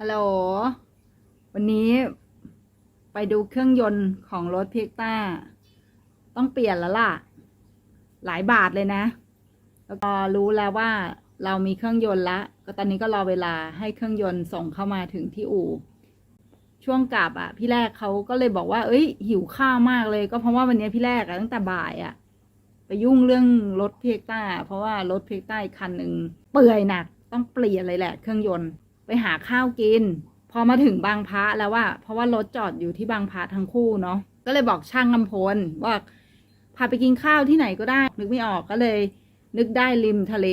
ฮัลโหล วันนี้ไปดูเครื่องยนต์ของรถพิกต้า ต้องเปลี่ยนแล้วล่ะ หลายบาทเลยนะ แล้วก็รู้แล้วว่าเรามีเครื่องยนต์ละ ก็ตอนนี้ก็รอเวลาให้เครื่องยนต์ส่งเข้ามาถึงที่อู่ ช่วงกลับอะ พี่แรกเขาก็เลยบอกว่า เอ้ย หิวข้าวมากเลย ก็เพราะว่าวันนี้พี่แรกอะตั้งแต่บ่ายอะ ไปยุ่งเรื่องรถพิกต้า เพราะว่ารถพิกต้าอีกคันหนึ่งเปื่อยหนัก ต้องเปลี่ยนเลยแหละเครื่องยนต์ ไปหาข้าวกิน พอมาถึงบางพระแล้วว่า เพราะว่ารถจอดอยู่ที่บางพระทั้งคู่เนาะก็เลยบอกช่างกำพลว่าพาไปกินข้าวที่ไหนก็ได้ นึกไม่ออกก็เลย นึกได้ริมทะเล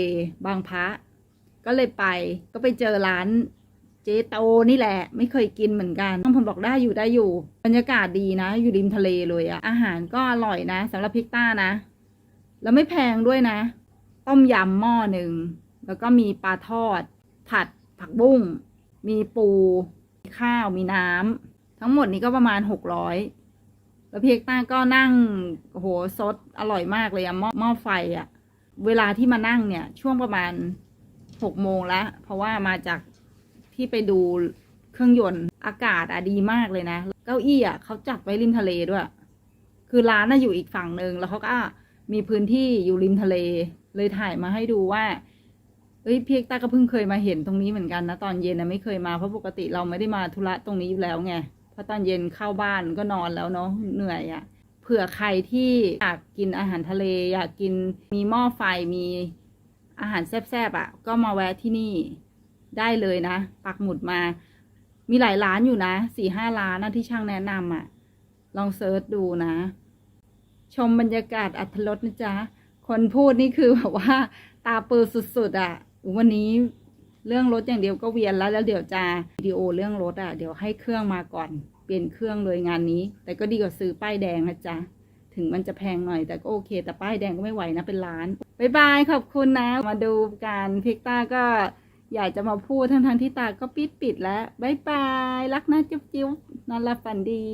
บางพระ ก็เลยไปก็ไปเจอร้านเจโตนี่แหละ ไม่เคยกินเหมือนกันช่างพลบอกได้อยู่ได้อยู่ บรรยากาศดีนะ อยู่ริมทะเลเลยอะอาหารก็อร่อยนะสำหรับพิกต้านะ แล้วไม่แพงด้วยนะ ต้มยำหม้อหนึ่งแล้วก็มีปลาทอดผัด ผักบุ้ง มีปู มีข้าว มีน้ำ ทั้งหมดนี้ก็ประมาณหกร้อยแล้วเพี่เอกต้าก็นั่งโหซดอร่อยมากเลยอะหม้อหม้อไฟอะเวลาที่มานั่งเนี่ย ช่วงประมาณหกโมงล้วเพราะว่ามาจากที่ไปดูเครื่องยนต์อากาศอะดีมากเลยนะ เก้าอี้อะเขาจัดไว้ริมทะเลด้วย คือร้านน่ะอยู่อีกฝั่งหนึ่งแล้วเขาก็มีพื้นที่อยู่ริมทะเล เลยถ่ายมาให้ดูว่า เอ้ยพี่เอกต้าก็เพิ่งเคยมาเห็นตรงนี้เหมือนกันนะตอนเย็นนะไม่เคยมาเพราะปกติเราไม่ได้มาธุระตรงนี้อยู่แล้วไงเพราะตอนเย็นเข้าบ้านก็นอนแล้วเนาะเหนื่อยอะ่ะเผื่อใครที่อยากกินอาหารทะเล อยากกินมีหม้อไฟมีอาหารแซ่บๆอะ่ะ ก็มาแวะที่นี่ได้เลยนะ ปักหมุดมา มีหลายร้านอยู่นะสี่ห้าร้านนะที่ช่างแนะนำอะ่ะ ลองเซิร์ชดูนะ ชมบรรยากาศอัธรสนะจ๊ะคนพูดนี่คือแบบว่า ตาปือสุดๆอะ่ะ วันนี้เรื่องรถอย่างเดียวก็เวียนแล้วแล้วเดี๋ยวจะวิดีโอเรื่องรถอะ่ะเดี๋ยวให้เครื่องมาก่อน เปลี่ยนเครื่องเลยงานนี้ แต่ก็ดีกว่าซื้อป้ายแดงนะจ๊ะถึงมันจะแพงหน่อยแต่ก็โอเค แต่ป้ายแดงก็ไม่ไหวนะเป็นล้านบายบายขอบคุณนะ มาดูการพิกต้าก็อยากจะมาพูดทั้งๆที่ตาก็ปิดปิดแล้วบายบายรักนะจุ๊บจิ๊บนอนหลับฝันดี